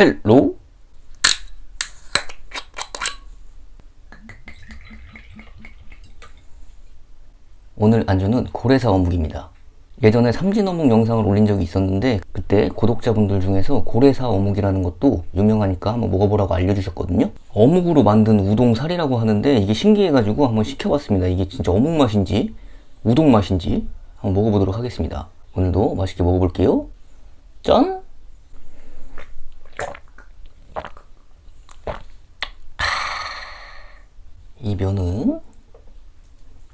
헬로 오늘 안주는 고래사 어묵입니다. 예전에 삼진 어묵 영상을 올린 적이 있었는데 그때 구독자분들 중에서 고래사 어묵이라는 것도 유명하니까 한번 먹어보라고 알려주셨거든요. 어묵으로 만든 우동살이라고 하는데 이게 신기해가지고 한번 시켜봤습니다. 이게 진짜 어묵 맛인지 우동 맛인지 한번 먹어보도록 하겠습니다. 오늘도 맛있게 먹어볼게요. 짠! 이 면은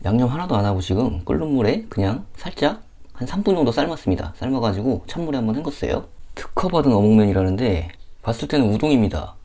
양념 하나도 안 하고 지금 끓는 물에 그냥 살짝 한 3분 정도 삶았습니다. 삶아가지고 찬물에 한번 헹궜어요. 특허받은 어묵면이라는데 봤을 때는 우동입니다.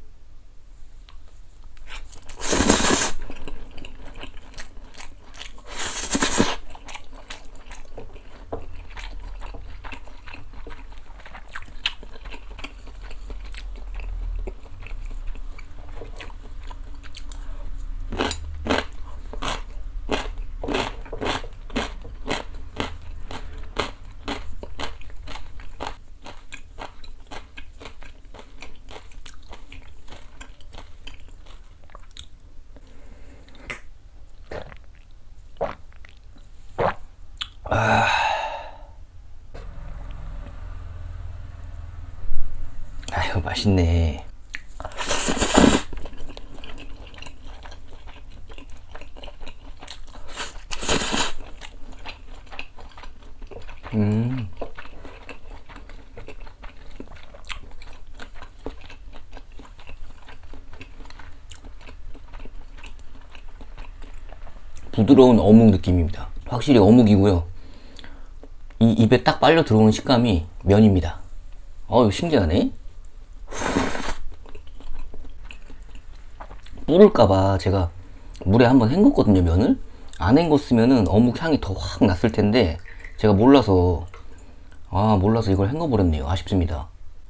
아유 맛있네. 음. 부드러운 어묵 느낌입니다. 확실히 어묵이고요. 이 입에 딱 빨려 들어오는 식감이 면입니다. 어우 신기하네. 불을까봐 제가 물에 한번 헹궜거든요 면을. 안 헹궜으면은 어묵 향이 더 확 났을 텐데 제가 몰라서 아 몰라서 이걸 헹궈버렸네요. 아쉽습니다.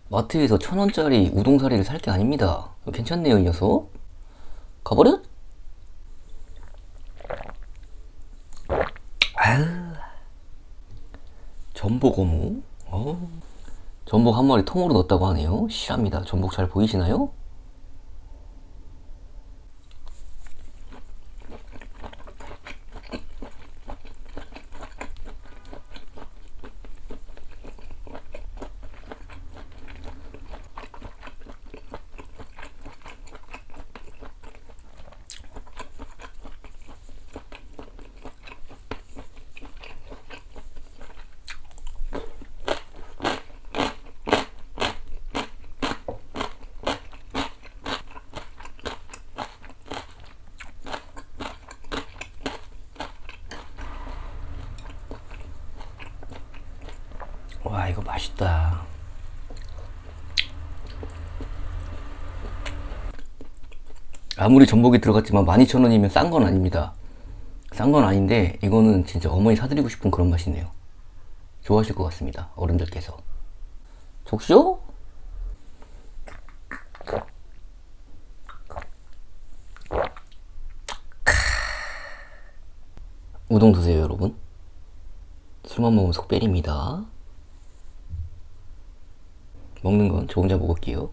마트에서 천 원짜리 우동사리를 살 게 아닙니다. 괜찮네요 이 녀석. 가버려? 아유. 전복 어묵. 어. 전복 한 마리 통으로 넣었다고 하네요 실합니다 전복 잘 보이시나요? 와 이거 맛있다. 아무리 전복이 들어갔지만 12,000원이면 싼 건 아닙니다. 싼 건 아닌데 이거는 진짜 어머니 사드리고 싶은 그런 맛이네요. 좋아하실 것 같습니다 어른들께서. 적쇼? 우동 드세요 여러분. 술만 먹으면 속 빼립니다 먹는 건 저 혼자 먹을게요.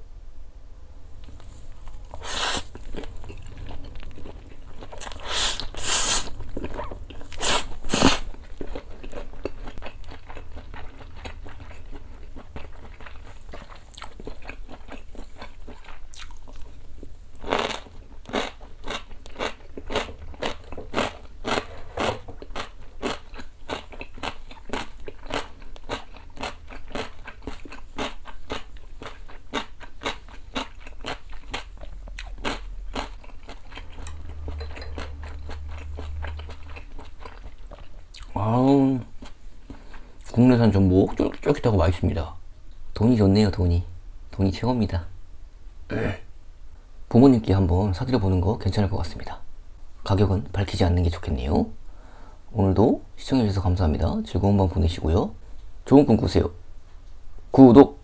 아우 국내산 전복 쫄깃쫄깃하고 맛있습니다. 돈이 좋네요, 돈이. 돈이 최고입니다. 부모님께 한번 사드려 보는 거 괜찮을 것 같습니다. 가격은 밝히지 않는 게 좋겠네요. 오늘도 시청해주셔서 감사합니다. 즐거운 밤 보내시고요. 좋은 꿈 꾸세요. 구독!